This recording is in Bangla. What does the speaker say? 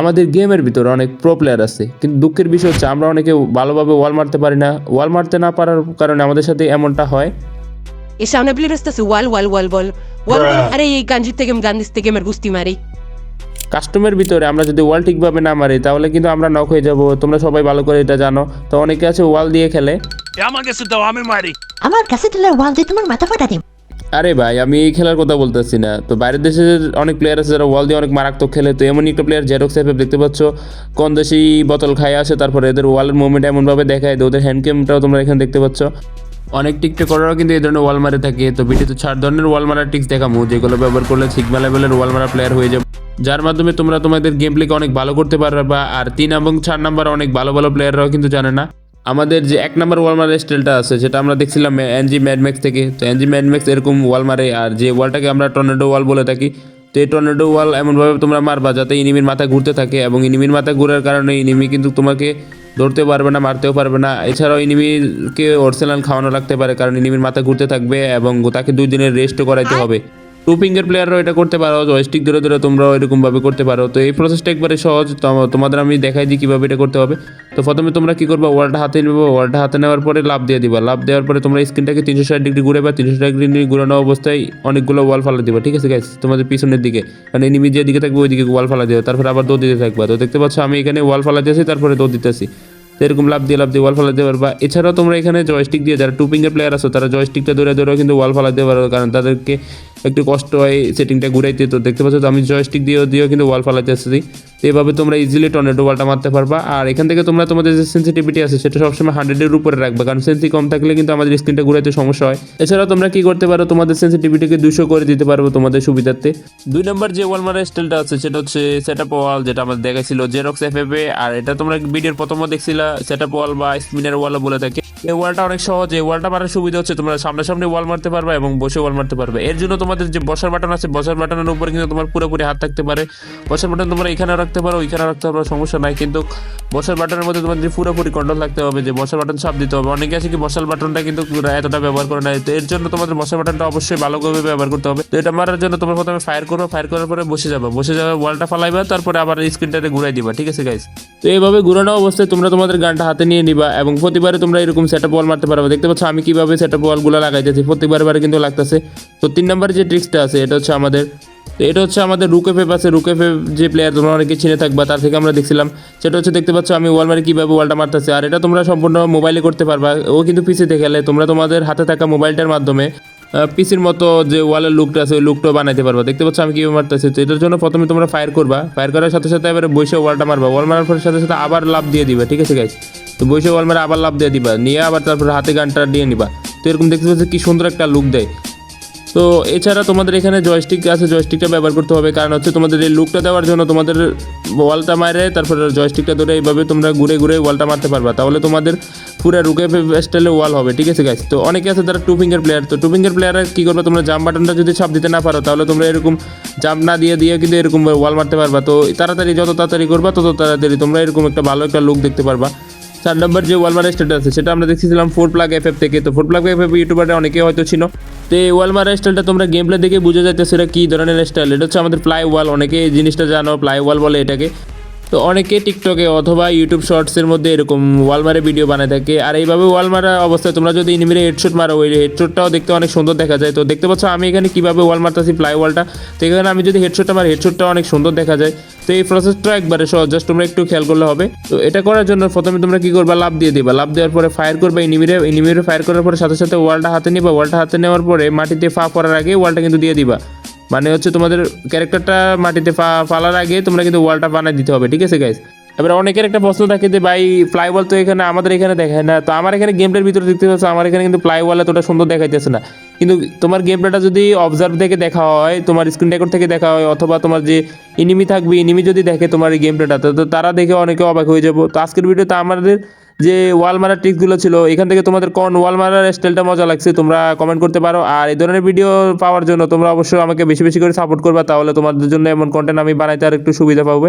আমাদের গেমের ভিতরে অনেক প্রো প্লেয়ার আছে কিন্তু দুঃখের বিষয় হচ্ছে আমরা অনেকে ভালোভাবে ওয়াল মারতে পারি না। ওয়াল মারতে না পারার কারণে আমাদের সাথে এমনটা হয়। E সামনে প্লেয়ার আসতেছে ওয়াল ওয়াল ওয়াল বল ওয়াল. আরে এই গাঞ্জির থেকে গান্দিস থেকে আমার গুস্তি মারি। কাস্টমের ভিতরে আমরা যদি ওয়াল ঠিকভাবে না মারি তাহলে কিন্তু আমরা নক হয়ে যাব। তোমরা সবাই ভালো করে এটা জানো। তো অনেকে আছে ওয়াল দিয়ে খেলে। আমাকে দাও আমি মারি। আমার কাছে দিলে ওয়াল দিয়ে তোমার মাথা ফাটা দিব আরে ভাই, আমি এই খেলার কথা বলতেছি না। তো বাইরের দেশের অনেক প্লেয়ার আছে যারা ওয়াল দিয়ে অনেক মারাত্মক খেলে। তো এমনই একটা প্লেয়ার জেরক্স এফএফ দেখতে পাচ্ছ। কোন দেশি বোতল খায় আসে, তারপরে এদের ওয়ালের মুভমেন্ট এমনভাবে দেখায়। ওদের হ্যান্ড ক্যামটাও তোমরা এখানে দেখতে পাচ্ছ। অনেক টিকটক করারও কিন্তু এই ধরনের ওয়াল মারে থাকে। তো ভিডিওতে চার ধরনের ওয়াল মারার টিক্স দেখামু। যেগুলো ব্যবহার করলে সিগমা লেভেলের ওয়াল মারা প্লেয়ার হয়ে যাবে। যার মাধ্যমে তোমরা তোমাদের গেম প্লেকে অনেক ভালো করতে পারবে। আর তিন এবং চার নাম্বার অনেক ভালো ভালো প্লেয়াররাও কিন্তু জানে না। আমাদের যে এক নম্বর ওয়ালমারের স্টাইলটা আছে সেটা আমরা দেখছিলাম এনজি ম্যাডম্যাক্স থেকে। তো এনজি ম্যাডম্যাক্স এরকম ওয়াল মারে আর যে ওয়ালটাকে আমরা টর্নেডো ওয়াল বলে থাকি, তো এই টর্নেডো ওয়াল এমনভাবে তোমরা মারবা যাতে ইনিমির মাথা ঘুরতে থাকে, এবং ইনিমির মাথা ঘুরার কারণে ইনিমি কিন্তু তোমাকে ধরতে পারবে না, মারতেও পারবে না। এছাড়াও ইনিমিকে অর্সেলান খাওয়ানো রাখতে পারে, কারণ ইনিমির মাথা ঘুরতে থাকবে, এবং তাকে দুই দিনের রেস্টও করাইতে হবে। টু ফিঙ্গার প্লেয়াররাও এটা করতে পারো জয়স্টিক ধরে ধরে তোমরাও এরকমভাবে করতে পারো। তো এই প্রসেসটা একবারে সহজ তোমাদের আমি দেখাই দিই কীভাবে এটা করতে হবে। তো প্রথমে তোমরা কী করবা ওয়ালটা হাতে নেব ওয়ালটা হাতে নেওয়ার পরে লাভ দিয়ে দিবা। লাভ দেওয়ার পরে তোমরা স্ক্রিনটাকে তিনশো ষাট ডিগ্রি ঘুরে বা তিনশো ষাট ডিগ্রি ঘুরানো অবস্থায় অনেকগুলো ওয়াল ফালা দিবা, ঠিক আছে গাইস তোমাদের পিছনের দিকে মানে এনিমি যে দিকে থাকবে ওই দিকে ওয়াল ফালা দিবা, তারপরে আবার দৌড় দিতে থাকবা। তো দেখতে পাচ্ছ আমি এখানে ওয়াল ফালা দিয়েছি, তারপরে দৌড় দিতেছি। এরকম লাভ দিয়ে লাভ দিয়ে ওয়াল ফালা দিতে পারবা এছাড়াও তোমরা এখানে জয়স্টিক দিয়ে, যারা টু ফিঙ্গার প্লেয়ার আছো, তারা জয়স্টিকটা ধরে ধরেও কিন্তু ওয়াল ফালা দিতে পারো কারণ তাদেরকে একটু কষ্ট হয় সেটিংটা ঘুরাইতে, তো দেখতে পাচ্ছ তো আমি জয়স্টিক দিয়েও দিয়েও কিন্তু ওয়াল ফালাতে আসছি তো এভাবে তোমরা ইজিলি টর্নেডো ওয়ালটা মারতে পারবা। আর এখান থেকে তোমরা তোমাদের যে সেন্সিটিভিটি আছে, সেটা সবসময় হান্ড্রেডের উপরে রাখবে। কারণ সেন্সি কম থাকলে কিন্তু আমাদের স্ক্রিনটা ঘুরাইতে সমস্যা হয়। এছাড়াও তোমরা কি করতে পারো? তোমাদের সেন্সিটিভিটিকে দুশো করে দিতে পারব তোমাদের সুবিধার্থে। দুই নম্বর যে ওয়াল মারার স্টাইলটা আছে, সেটা হচ্ছে সেট আপ ওয়াল যেটা আমাদের দেখাইছিল জেরক্স এফ এফ আর এটা তোমরা ভিডিওর প্রথমও দেখছিলা সেট আপ ওয়াল বা স্পিনার ওয়ালও বলে থাকে। এই ওয়ালটা অনেক সহজ। এই ওয়ালটা মারার সুবিধা হচ্ছে তোমরা সামনাসামনি ওয়াল মারতে পারবে এবং বসে ওয়াল মারতে পারবে। এর জন্য তোমাদের যে বসার বাটন আছে, বসার বাটনের উপরে কিন্তু তোমার পুরোপুরি হাত থাকতে পারে। বসার বাটন তোমরা এখানেও রাখতে পারো ওইখানে রাখতে পারো, সমস্যা নাই। কিন্তু বসার বাটনের মধ্যে তোমাদের পুরোপুরি কন্ট্রোল থাকতে হবে যে বসার বাটন চাপ দিতে হবে। অনেকে আছে কি, বসার বাটনটা কিন্তু এতটা ব্যবহার করে না। তো এর জন্য তোমাদের বসার বাটনটা অবশ্যই ভালোভাবে ব্যবহার করতে হবে। তো এটা মারার জন্য তোমরা প্রথমে ফায়ার করো। ফায়ার করার পরে বসে যাবে। বসে যাবে ওয়ালটা ফালাইবা, তারপরে আবার স্ক্রিনটাতে ঘুরাই দিবা। ঠিক আছে গাইস তো এইভাবে ঘুরানো অবস্থায় তোমরা তোমাদের গানটা হাতে নিয়ে নিবা এবং প্রতিবারে তোমরা এরকম সেটআপ বল মারতে পারবে। দেখতে পাচ্ছ, আমি কীভাবে সেটআপ ওয়ালগুলো লাগাইতেছি। প্রত্যেকবার বারে কিন্তু লাগতেছে। তো তিন নম্বর যে ট্রিক্সটা আছে, এটা হচ্ছে আমাদের, তো এটা হচ্ছে আমাদের রুকেফেপ আছে। রুকেফেপ যে প্লেয়ার তোমরা অনেকে চিনে থাকবা, তার থেকে আমরা দেখছিলাম। সেটা হচ্ছে দেখতে পাচ্ছ আমি ওয়াল মারে কীভাবে ওয়ালটা মারতেছে। আর এটা তোমরা সম্পূর্ণ মোবাইলে করতে পারবা। ও কিন্তু পিসিতে খেলে। তোমরা তোমাদের হাতে থাকা মোবাইলটার মাধ্যমে পিসির মতো যে ওয়ালের লুকটা আছে, ওই লুকটাও বানাইতে পারবা। দেখতে পাচ্ছ আমি কীভাবে মারতেছি। তো এটার জন্য প্রথমে তোমরা ফায়ার করবা। ফায়ার করার সাথে সাথে এবারে বসে ওয়ালটা মারবা। ওয়াল মারার পরে সাথে সাথে আবার লাভ দিয়ে দিবা। ঠিক আছে গাইস তো বসে ওয়াল মারে আবার লাভ দিয়ে দিবা। নিয়ে আবার তারপরে হাতে গানটা দিয়ে নিবা। তো এরকম দেখতে পাচ্ছ কি সুন্দর একটা লুক দেয়। তো এছাড়া তোমাদের এখানে জয়স্টিক আছে জয়স্টিকটা ব্যবহার করতে হবে। কারণ হচ্ছে তোমাদের এই লুকটা দেওয়ার জন্য তোমাদের ওয়ালটা মারে, তারপরে জয়স্টিকটা ধরে এইভাবে তোমরা ঘুরে ঘুরে ওয়ালটা মারতে পারবা। তাহলে তোমাদের পুরো রুকে স্টাইলে ওয়াল হবে, ঠিক আছে গাইস তো অনেকে আছে তারা টু ফিঙ্গার প্লেয়ার তো টু ফিঙ্গার প্লেয়াররা কী করবে? তোমরা জাম্প বাটনটা যদি ছাপ দিতে না পারো, তাহলে তোমরা এরকম জাম্প না দিয়ে দিয়ে কিন্তু এরকম ওয়াল মারতে পারবা। তো তাড়াতাড়ি, যত তাড়াতাড়ি করবা, তত তাড়াতাড়ি তোমরা এরকম একটা ভালো একটা লুক দেখতে পারবা। চার নম্বর যে ওয়ালমার স্টাইল আছে, সেটা আমরা দেখছিলাম ফোর প্লাগ এফ এফ থেকে। তো ফোর প্লাগ এফ এফ ইউটিউবারে অনেকে হয়তো ছিল তো এই ওয়ালমার স্টাইলটা তোমরা গেম প্লে দেখে বুঝে যাইতেছে এটা কী ধরনের স্টাইল এটা হচ্ছে আমাদের প্লাই ওয়াল অনেকে এই জিনিসটা জানো প্লাই ওয়াল বলে এটাকে। তো অনেকে টিকটকে অথবা ইউটিউব শর্টসের মধ্যে এরকম ওয়াল মারে ভিডিও বানায় থাকে। আর এইভাবে ওয়াল মারা অবস্থায় তোমরা যদি ইনিমিরে হেডশট মারো, ওই হেডশটটাও দেখতে অনেক সুন্দর দেখা যায়। তো দেখতে পাচ্ছ, আমি এখানে কীভাবে ওয়াল মারতেছি প্লাই ওয়ালটা তো এখানে আমি যদি হেডশটটা মারি হেডশটটা অনেক সুন্দর দেখা যায়। তো এই প্রসেসটা একবারে সহজ জাস্ট তোমরা একটু খেয়াল করলে হবে। তো এটা করার জন্য প্রথমে তোমরা কি করবা লাভ দিয়ে দিবা। লাভ দেওয়ার পরে ফায়ার করবা ইনিমিরে ইনিমিরে ফায়ার করার পরে সাথে সাথে ওয়ালটা হাতে নিবা। ওয়ালটা হাতে নেওয়ার পরে মাটিতে ফা পড়ার আগে ওয়ালটা কিন্তু দিয়ে দিবা। মানে হচ্ছে তোমাদের ক্যারেক্টারটা মাটিতে ফালার আগে তোমরা কিন্তু ওয়ালটা বানাই দিতে হবে, ঠিক আছে গাইস এবার অনেকের একটা প্রশ্ন থাকে যে, ভাই ফ্লাই তো এখানে আমাদের এখানে দেখায় না। তো আমার এখানে গেম প্লের ভিতরে দেখতে পাচ্ছ, আমার এখানে কিন্তু ফ্লাই বল এতটা সুন্দর দেখাইতেছে না। কিন্তু তোমার গেম প্লেটা যদি অবজার্ভ থেকে দেখা হয়, তোমার স্ক্রিন রেকর্ড থেকে দেখা হয়, অথবা তোমার যে ইনিমি থাকবে ইনিমি যদি দেখে তোমার এই গেম প্লেটা তো তারা দেখে অনেকে অবাক হয়ে যাব। তো আজকের ভিডিওতে আমাদের যে ওয়াল মারার ট্রিকগুলো ছিল, এখান থেকে তোমাদের কোন ওয়াল মারার স্টাইলটা মজা লাগছে তোমরা কমেন্ট করতে পারো। আর এই ধরনের ভিডিও পাওয়ার জন্য তোমরা অবশ্যই আমাকে বেশি বেশি করে সাপোর্ট করবে, তাহলে তোমাদের জন্য এমন কন্টেন্ট আমি বানাইতে আর একটু সুবিধা পাবে।